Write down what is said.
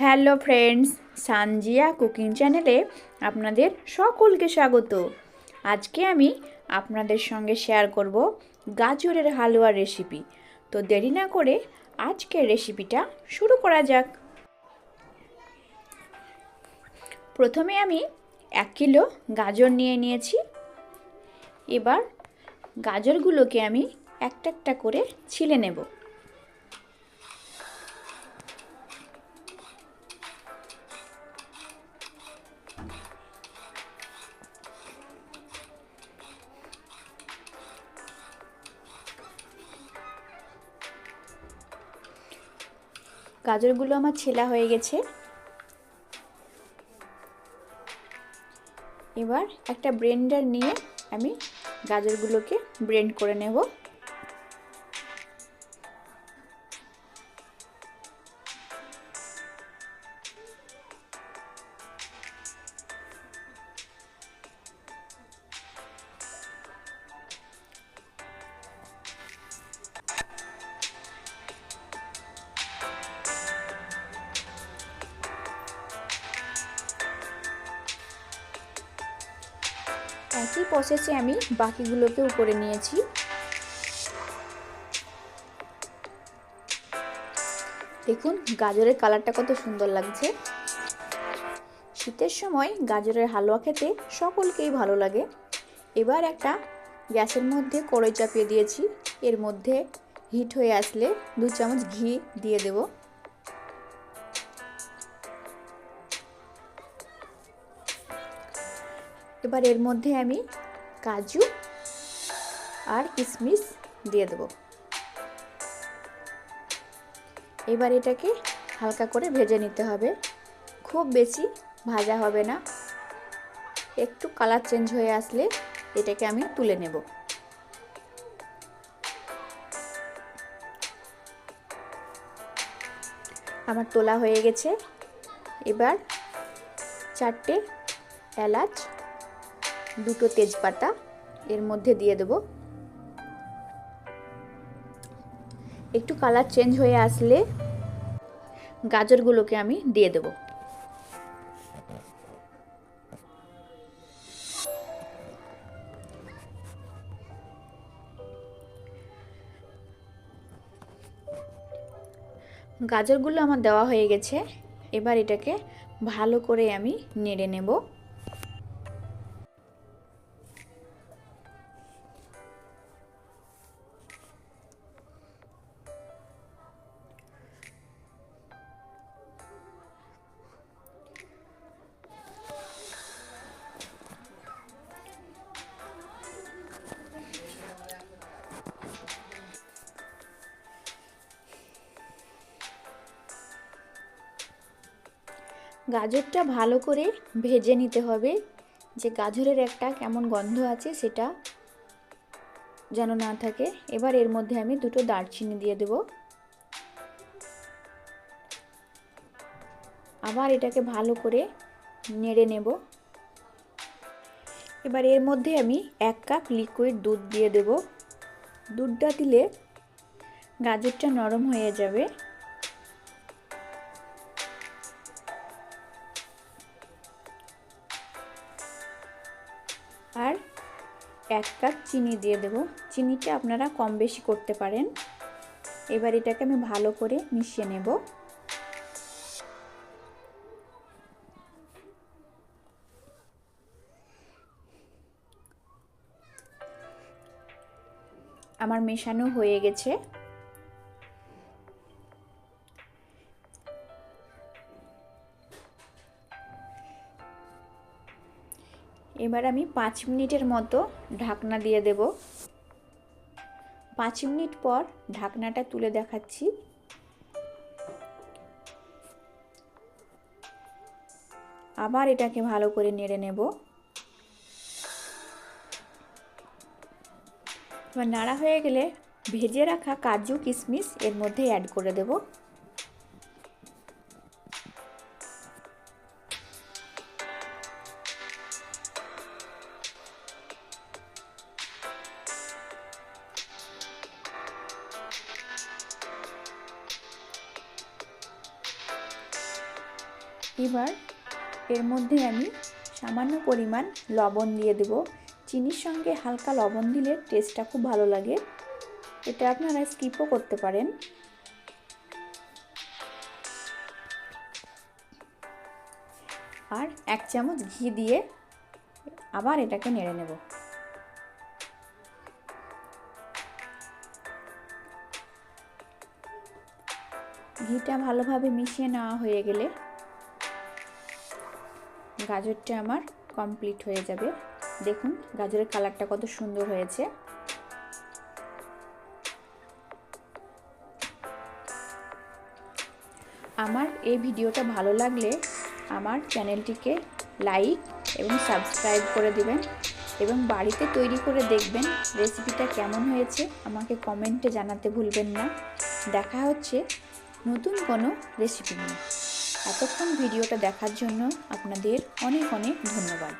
Hello friends, Sanjia cooking চ্যানেলে আপনাদের সকলকে স্বাগত। আজকে আমি আপনাদের সঙ্গে শেয়ার করব গাজরের হালুয়ার রেসিপি। তো দেরি না করে আজকের রেসিপিটা শুরু করা যাক। প্রথমে আমি এক কিলো গাজর নিয়ে নিয়েছি। এবার গাজরগুলোকে আমি একটা একটা করে ছিলে নেব। গাজরগুলো আমার ছেলা হয়ে গেছে। এবার একটা ব্লেন্ডার নিয়ে আমি গাজরগুলোকে ব্লেন্ড করে নেব। একই প্রসেসে আমি বাকিগুলোকেও করে নিয়েছি। দেখুন, গাজরের কালারটা কত সুন্দর লাগছে। শীতের সময় গাজরের হালুয়া খেতে সকলকেই ভালো লাগে। এবার একটা গ্যাসের মধ্যে কড়াই চাপিয়ে দিয়েছি। এর মধ্যে হিট হয়ে আসলে দু চামচ ঘি দিয়ে দেবো। এবার এর মধ্যে আমি কাজু আর কিশমিশ দিয়ে দেবো। এবার এটাকে হালকা করে ভেজে নিতে হবে। খুব বেশি ভাজা হবে না। একটু কালার চেঞ্জ হয়ে আসলে এটাকে আমি তুলে নেব। আমার তোলা হয়ে গেছে। এবার চারটে এলাচ দুটো তেজপাতা এর মধ্যে দিয়ে দেব। একটু কালার চেঞ্জ হয়ে আসলে গাজরগুলোকে আমি দিয়ে দেব। গাজরগুলো আমার দেওয়া হয়ে গেছে। এবার এটাকে ভালো করে আমি নেড়ে নেব। গাজরটা ভালো করে ভেজে নিতে হবে। যে গাজরের একটা কেমন গন্ধ আছে সেটা যেন না থাকে। এবার এর মধ্যে আমি দুটো দারচিনি দিয়ে দেব। আবার এটাকে ভালো করে নেড়ে নেব। এবার এর মধ্যে আমি এক কাপ লিকুইড দুধ দিয়ে দেব। দুধটা দিলে গাজরটা নরম হয়ে যাবে। এক কাপ চিনি দিয়ে দেব। চিনিটা আপনারা কম বেশি করতে পারেন। এবার এটাকে আমি ভালো করে মিশিয়ে নেব। আমার মেশানো হয়ে গেছে। এবার আমি পাঁচ মিনিটের মতো ঢাকনা দিয়ে দেব। পাঁচ মিনিট পর ঢাকনাটা তুলে দেখাচ্ছি। আবার এটাকে ভালো করে নেড়ে নেব। এবার নাড়া হয়ে গেলে ভেজে রাখা কাজু কিশমিশ এর মধ্যে অ্যাড করে দেবো। এবার এর মধ্যে আমি সামান্য পরিমাণ লবণ দিয়ে দেব। চিনির সঙ্গে হালকা লবণ দিলে টেস্টটা খুব ভালো লাগে। এটা আপনারা স্কিপও করতে পারেন। আর এক চামচ ঘি দিয়ে আবার এটাকে নেড়ে নেব। ঘিটা ভালোভাবে মিশিয়ে নেওয়া হয়ে গেলে গাজরটা আমার কমপ্লিট হয়ে যাবে। দেখুন, গাজরের কালারটা কত সুন্দর হয়েছে। আমার এই ভিডিওটা ভালো লাগলে আমার চ্যানেলটিকে লাইক এবং সাবস্ক্রাইব করে দেবেন এবং বাড়িতে তৈরি করে দেখবেন রেসিপিটা কেমন হয়েছে। আমাকে কমেন্টে জানাতে ভুলবেন না। দেখা হচ্ছে নতুন কোনো রেসিপি নিয়ে। এতক্ষণ ভিডিওটা দেখার জন্য আপনাদের অনেক অনেক ধন্যবাদ।